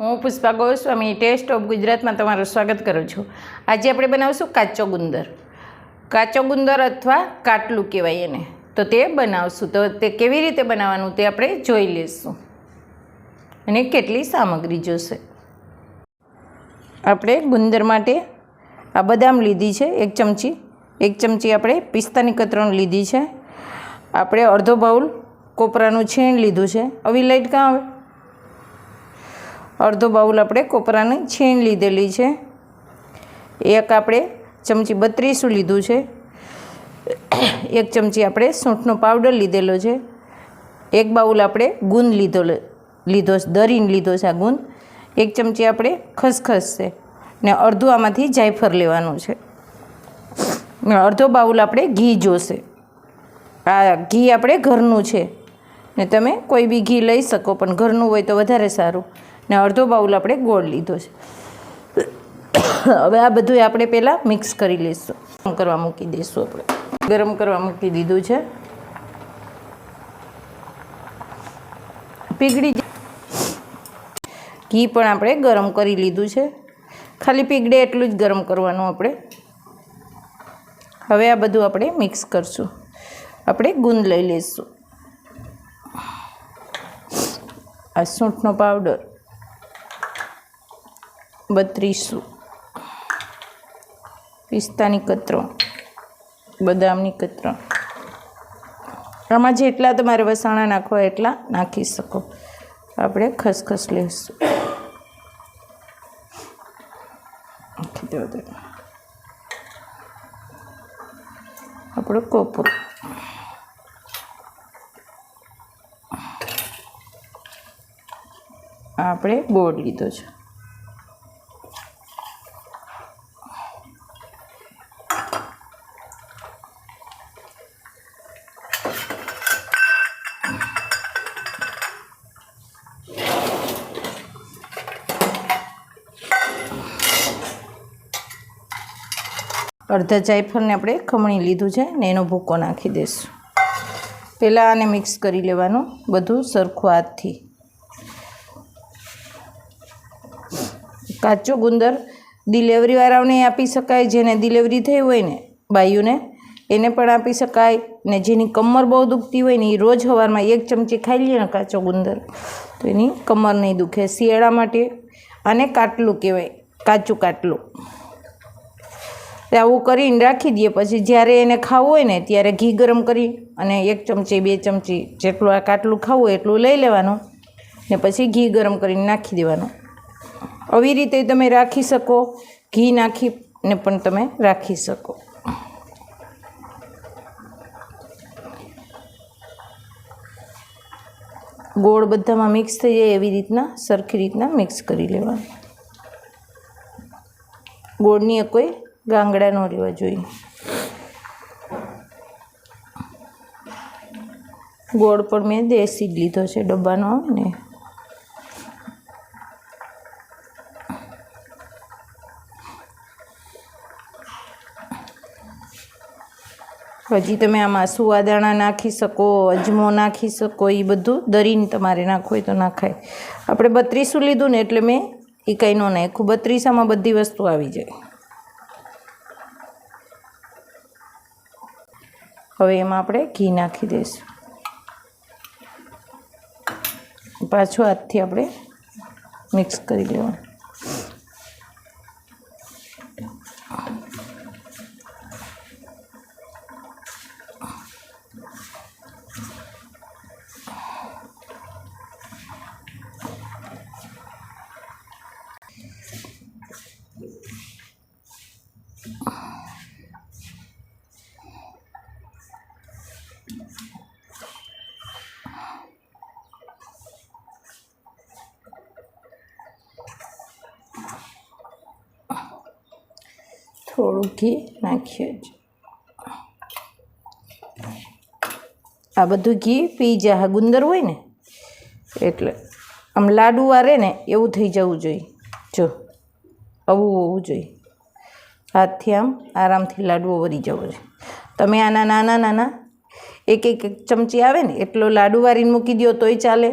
હું Pushpa Goswami test of ગુજરાતમાં તમારું સ્વાગત કરું છું. આજે આપણે બનાવશું કાચો ગુંદર. કાચો ગુંદર અથવા કાટલું કહેવાય એને. તો તે બનાવશું. તો તે કેવી રીતે બનાવવાનું તે આપણે જોઈ લઈશું. અને કેટલી સામગ્રી જોશે. આપણે ગુંદર માટે આ બદામ લીધી છે, એક ચમચી. એક ચમચી આપણે પિસ્તાની કતરણ લીધી છે. આપણે અડધો બાઉલ કોપરાનું છીણ લીધું છે. આવી લાઈટ કાં આવે? અડધો બાઉલ આપણે કોપરાની છીણ લીધેલી છે. એક આપણે ચમચી બત્રીસું લીધું છે. એક ચમચી આપણે સૂંઠનો પાવડર લીધેલો છે. એક બાઉલ આપણે ગુંદ લીધો લીધો, દરીને લીધો છે આ ગુંદ. એક ચમચી આપણે ખસખસ છે ને અડધું આમાંથી જાયફળ લેવાનું છે. અડધો બાઉલ આપણે ઘી જોશે. આ ઘી આપણે ઘરનું છે. ને તમે કોઈ બી ઘી લઈ શકો, પણ ઘરનું હોય તો વધારે સારું. ને અડધો બાઉલ આપણે ગોળ લીધો છે. હવે આ બધું આપણે પહેલાં મિક્સ કરી લઈશું. ગરમ કરવા મૂકી દઈશું આપણે. ગરમ કરવા મૂકી દીધું છે. પીગળી ઘી પણ આપણે ગરમ કરી લીધું છે. ખાલી પીગળે એટલું જ ગરમ કરવાનું આપણે. હવે આ બધું આપણે મિક્સ કરશું. આપણે ગુંદ લઈ લઈશું. આ સૂંઠનો પાવડર. બત્રીસું. પિસ્તાની કતરો. બદામની કતરો. આમાં જેટલા તમારે વસાણા નાખવા એટલા નાખી શકો. આપણે ખસખસ લઈશું આપણું કોપરું. આપણે બોર્ડ લીધો છે. અડધા જાયફળને આપણે ખમણી લીધું છે ને એનો ભૂકો નાખી દઈશું. પહેલાં આને મિક્સ કરી લેવાનું બધું સરખું હાથથી. કાચો ગુંદર ડિલેવરીવાળાઓને આપી શકાય, જેને ડિલેવરી થઈ હોય ને બાયુને એને પણ આપી શકાય. ને જેની કમર બહુ દુખતી હોય ને એ રોજ સવારમાં એક ચમચી ખાઈ લઈએ ને કાચો ગુંદર, તો એની કમર નહીં દુખે. શિયાળા માટે આને કાટલું કહેવાય, કાચું કાટલું. તે આવું કરીને રાખી દઈએ. પછી જ્યારે એને ખાવું હોય ને ત્યારે ઘી ગરમ કરી અને એક ચમચી, બે ચમચી જેટલું આ કાટલું ખાવું હોય એટલું લઈ લેવાનું ને પછી ઘી ગરમ કરીને નાખી દેવાનું. આવી રીતે તમે રાખી શકો, ઘી નાખીને પણ તમે રાખી શકો. ગોળ બધામાં મિક્સ થઈ જાય એવી રીતના, સરખી રીતના મિક્સ કરી લેવાનું. ગોળની કોઈ ગાંગડા ન રહેવા જોઈએ. ગોળ પણ મેં દેશી જ લીધો છે, ડબ્બાનો ને. હજી તમે આમાં સુવાદાણા નાખી શકો, અજમો નાખી શકો એ બધું દરીને તમારે નાખવું હોય તો નાખાય. આપણે બત્રીસું લીધું ને એટલે મેં એ કંઈ ન નાખ્યું. બત્રીસામાં બધી વસ્તુ આવી જાય. હવે એમાં આપણે ઘી નાખી દઈશું. પાછું હાથથી આપણે મિક્સ કરી લેવાનું. થોડું ઘી નાખીએ આ બધું ઘી પી જાય ગુંદર હોય ને, એટલે આમ લાડુ વારે ને એવું થઈ જવું જોઈએ. જો, આવું હોવું જોઈએ. હાથથી આમ આરામથી લાડવો વળી જવો જોઈએ તમે આના નાના નાના એક એક એક ચમચી આવે ને, એટલો લાડુ વારીને મૂકી દો તોય ચાલે.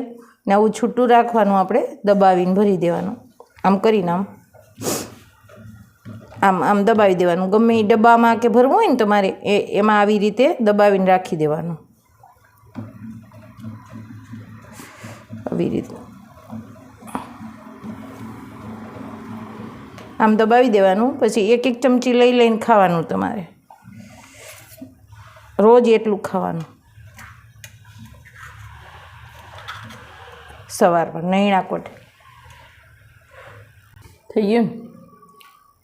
ને આવું છૂટું રાખવાનું આપણે દબાવીને ભરી દેવાનું. આમ કરીને આમ. આમ આમ દબાવી દેવાનું. ગમે એ ડબ્બામાં કે ભરવું હોય ને તમારે, એ, એમાં આવી રીતે દબાવીને રાખી દેવાનું. આવી રીતે. આમ દબાવી દેવાનું, પછી એક એક ચમચી લઈ લઈને ખાવાનું તમારે. રોજ એટલું ખાવાનું. સવારમાં નૈણા કોઠે. થઈ ગયું ને?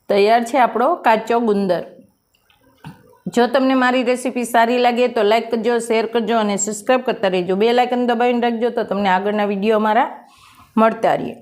તૈયાર છે આપણો કાચો ગુંદર. જો તમને મારી રેસીપી સારી લાગે તો લાઇક કરજો શેર કરજો અને સબસ્ક્રાઈબ કરતા રહેજો. બે લાઇકન દબાવીને રાખજો તો તમને આગળના વીડિયો અમારા મળતા રહીએ.